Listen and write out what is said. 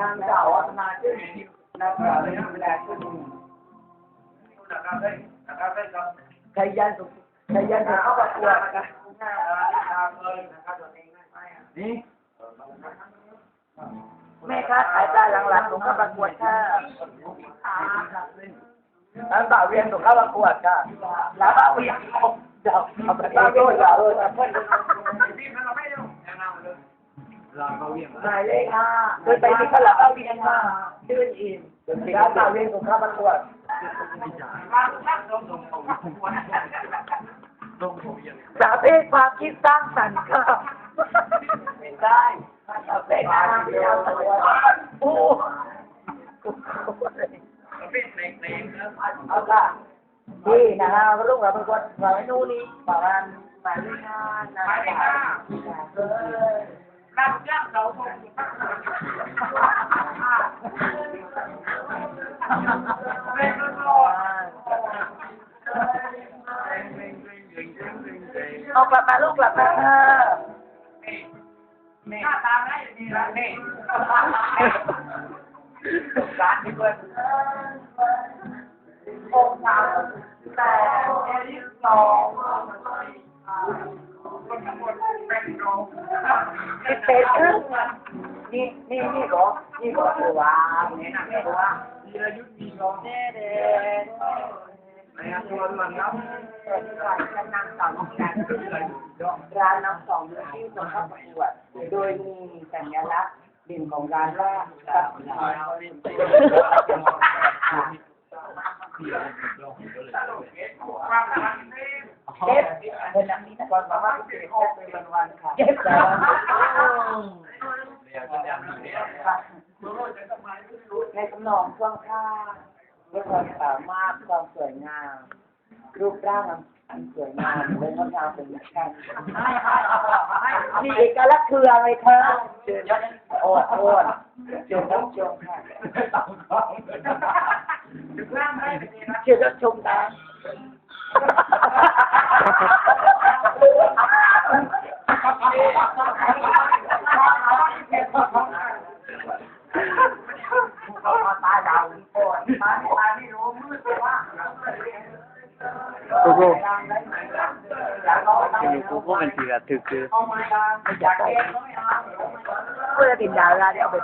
นางสาววัฒนาชื่อนี้นางสาวเลยนะเวลาชื่อนี้ใครยันสุใครยันสุเข้าประกวดนะครับนี่แม่ค้าขายปลาหลังๆหนูเข้าประกวดค่ะนางสาวเวียนหนูเข้าประกวดค่ะแล้วก็เวียนเดี๋ยวเอาไปตั้งด้วยอย่าเออเพื่อน หมายเลขห้าเคยไปที่ตลาดเต้าเวียนมาชื่ออินแล้วสาวเวียนหนูเข้าประกวดสาวเพศความคิดสร้างสรรค์ค่ะไม่ได้สาวเพศความคิดสร้างสรรค์โอ้เอาค่ะนี่นะฮะลูกเราเป็นคนเราไม่นู่นนี่ประมาณหมายเลขห้านะ เอากลับมาลูกกลับมาเออหน้าตาไม่ดีแล้วนี่ร้านที่เพื่อนองค์สามแต่เอลิสองสิบเอ็ดครึ่ง นี่นี่นี่เหรอนี่เหรอคือว่านี่นะนี่ว่ามีอายุมีรอแน่เด้ในอันวนมันครับเปิดร้านชั้นนางสาวน้องแกนร้านน้ำสองมือที่จะเข้าประกวดโดยมีสัญลักษณ์ดินของร้านว่ากับเก็บเป็นอันนี้นะก่อนมาว่าเป็นห้องเป็นวันๆค่ะเก็บแล้วในสำนองช่วงข้าด้วยความสามารถความสวยงาม รูปร่างอันสวยงามและงดงามเป็นกันมีเอกลักษณ์คืออะไรคะเชิญโอ้โหเชิญรับชมค่ะเชิญรับชมนะ ตาดาวโอ้ยตาตาไม่รู้มืดเลยว่ากูกูกูกูมันทีละถือคือกูจะติดดาวราเดี๋ยวเอาไป